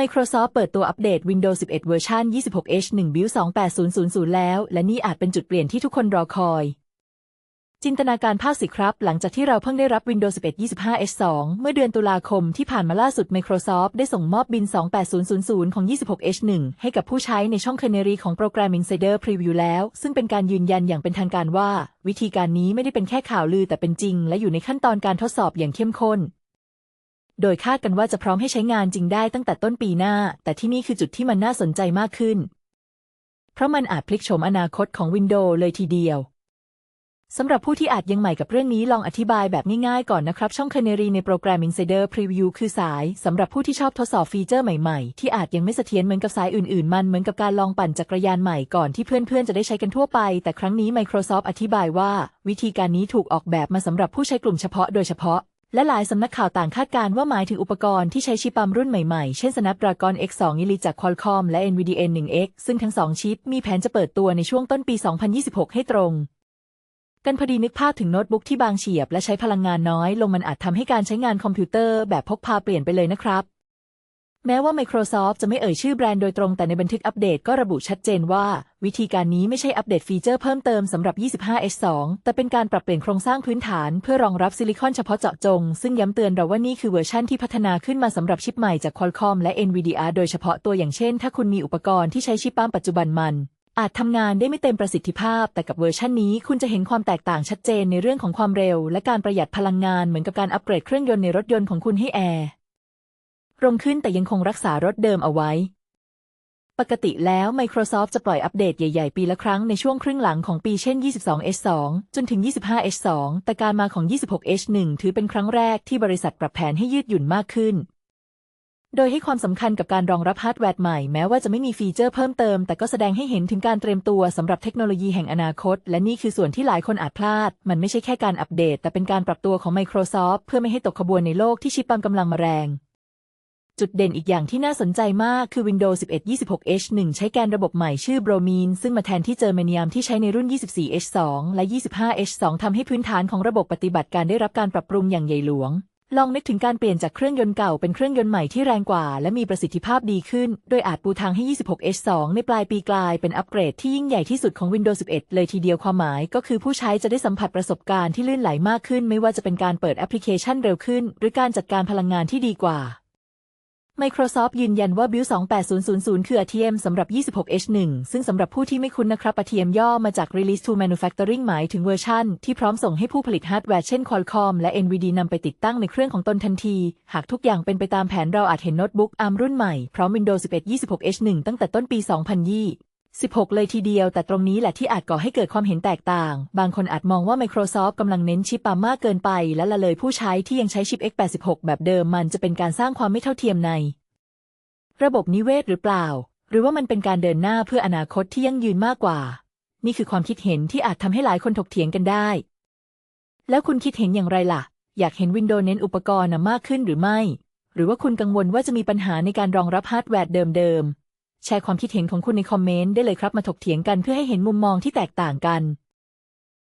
Microsoft เปิดตัวอัปเดต Windows 11 เวอร์ชัน 26H 1 Build 28000 แล้ว และนี่อาจเป็นจุดเปลี่ยนที่ทุกคนรอคอย จินตนาการภาคสิครับ หลังจากที่เราเพิ่งได้รับ Windows 11 25H 2 เมื่อเดือนตุลาคมที่ผ่านมาล่าสุด Microsoft ได้ส่งมอบบิน 28000 ของ 26H 1 ให้กับผู้ใช้ในช่อง Canary ของโปรแกรม Insider Preview แล้ว ซึ่งเป็นการยืนยันอย่างเป็นทางการว่า วิธีการนี้ไม่ได้เป็นแค่ข่าวลือแต่เป็นจริง และอยู่ในขั้นตอนการทดสอบอย่างเข้มข้น โดยคาดกันว่าจะพร้อมให้ใช้งานจริงได้ตั้งแต่ต้นปีหน้า แต่ที่นี่คือจุดที่มันน่าสนใจมากขึ้น เพราะมันอาจพลิกโฉมอนาคตของ Windows เลยทีเดียวสำหรับผู้ที่อาจยังใหม่กับเรื่องนี้ลองอธิบายแบบง่ายๆก่อนนะครับ ช่อง Canary ในโปรแกรม Insider Preview คือสายสำหรับผู้ที่ชอบทดสอบฟีเจอร์ใหม่ๆ ที่อาจยังไม่เสถียรเหมือนกับสายอื่นๆ มันเหมือนกับการลองปั่นจักรยานใหม่ก่อนที่เพื่อนๆ จะได้ใช้กันทั่วไป แต่ครั้งนี้ Microsoft อธิบายว่า วิธีการนี้ถูกออกแบบมาสำหรับผู้ใช้กลุ่มเฉพาะโดยเฉพาะ และหลายสำนักข่าวต่างคาดการณ์ว่าหมายถึงอุปกรณ์ที่ใช้ชิปปั๊มรุ่นใหม่ๆ เช่น Snapdragon X2 Elite จาก Qualcomm และ NVIDIA N1X ซึ่งทั้งสองชิปมีแผนจะเปิดตัวในช่วงต้นปี 2026 ให้ตรง กันพอดีนึกภาพถึงโน้ตบุ๊กที่บางเฉียบ และใช้พลังงานน้อย ลงมันอาจทำให้การใช้งานคอมพิวเตอร์แบบพกพาเปลี่ยนไปเลยนะครับ แม้ว่า Microsoft จะไม่เอ่ยชื่อแบรนด์โดยตรงแต่ในบันทึกอัปเดตก็ระบุชัดเจนว่า วิธีการนี้ไม่ใช่อัปเดตฟีเจอร์เพิ่มเติมสำหรับ 25H2 แต่เป็นการปรับเปลี่ยนโครงสร้างพื้นฐานเพื่อรองรับซิลิคอนเฉพาะเจาะจง ซึ่งย้ำเตือนเราว่านี่คือเวอร์ชั่นที่พัฒนาขึ้นมาสำหรับชิปใหม่จาก Qualcomm และ NVIDIA โดยเฉพาะตัวอย่างเช่น ถ้าคุณมีอุปกรณ์ที่ใช้ชิปปั๊มปัจจุบันมันอาจทำงานได้ไม่เต็มประสิทธิภาพ แต่กับเวอร์ชันนี้คุณจะเห็นความแตกต่างชัดเจนในเรื่องของความเร็ว และการประหยัดพลังงานเหมือนกับการอัปเกรดเครื่องยนต์ในรถยนต์ของคุณให้แอร์ รงขึ้นแต่ยังคงรักษารถเดิมเอาไว้ ปกติแล้ว Microsoft จะปล่อยอัปเดตใหญ่ ๆ ปีละครั้งในช่วงครึ่งหลังของปีเช่น 22H2 จนถึง 25H2 แต่การมาของ 26H1 ถือเป็นครั้งแรกที่บริษัทปรับแผนให้ยืดหยุ่นมากขึ้น โดยให้ความสำคัญกับการรองรับฮาร์ดแวร์ใหม่แม้ว่าจะไม่มีฟีเจอร์เพิ่มเติม แต่ก็แสดงให้เห็นถึงการเตรียมตัวสำหรับเทคโนโลยีแห่งอนาคต และนี่คือส่วนที่หลายคนอาจพลาด มันไม่ใช่แค่การอัปเดต แต่เป็นการปรับตัวของ Microsoft เพื่อไม่ให้ตกขบวนในโลกที่ชิปปั๊มกำลังมาแรง จุดเด่นอีกอย่างที่น่าสนใจมากคือ Windows 11 26H1 ใช้แกนระบบใหม่ชื่อ Bromine ซึ่งมาแทนที่เจอร์เมเนียมที่ใช้ในรุ่น 24H2 และ 25H2 ทำให้พื้นฐานของระบบปฏิบัติการได้รับการปรับปรุงอย่างใหญ่หลวง ลองนึกถึงการเปลี่ยนจากเครื่องยนต์เก่าเป็นเครื่องยนต์ใหม่ที่แรงกว่า และมีประสิทธิภาพดีขึ้น โดยอาจปูทางให้ 26H2 ในปลายปีกลายเป็นอัปเกรดที่ยิ่งใหญ่ที่สุดของ Windows 11 เลยทีเดียวความหมายก็คือผู้ใช้จะได้สัมผัสประสบการณ์ที่ลื่นไหลมากขึ้น ไม่ว่าจะเป็นการเปิดแอปพลิเคชันเร็วขึ้น หรือการจัดการพลังงานที่ดีกว่า Microsoft ยืนยันว่า Build 28000 คือ ATM สำหรับ 26H1 ซึ่งสำหรับผู้ที่ไม่คุ้นนะครับ ATM ย่อมาจาก Release to Manufacturing หมายถึงเวอร์ชันที่พร้อมส่งให้ผู้ผลิตฮาร์ดแวร์เช่น Qualcomm และ NVD นำไปติดตั้งในเครื่องของตนทันที หากทุกอย่างเป็นไปตามแผนเราอาจเห็นโน้ตบุ๊ก ARM รุ่นใหม่ พร้อม Windows 11 26H1 ตั้งแต่ต้นปี 2020 16 เลยทีเดียว แต่ตรงนี้แหละที่อาจก่อให้เกิดความเห็นแตกต่าง บางคนอาจมองว่า Microsoft กำลังเน้นชิปปัมมากเกินไป และละเลยผู้ใช้ที่ยังใช้ชิป x86 แบบเดิมมันจะเป็นการสร้างความไม่เท่าเทียมใน ระบบนิเวศหรือเปล่า หรือว่ามันเป็นการเดินหน้าเพื่ออนาคตที่ยั่งยืนมากกว่า นี่คือความคิดเห็นที่อาจทำให้หลายคนถกเถียงกันได้ แล้วคุณคิดเห็นอย่างไรล่ะ อยากเห็นวินโดว์เน้นอุปกรณ์มากขึ้นหรือไม่ หรือว่าคุณกังวลว่าจะมีปัญหาในการรองรับฮาร์ดแวร์เดิมๆ แชร์ความคิดเห็นของคุณในคอมเมนต์ได้เลยครับมาถกเถียงกันเพื่อให้เห็นมุมมองที่แตกต่างกัน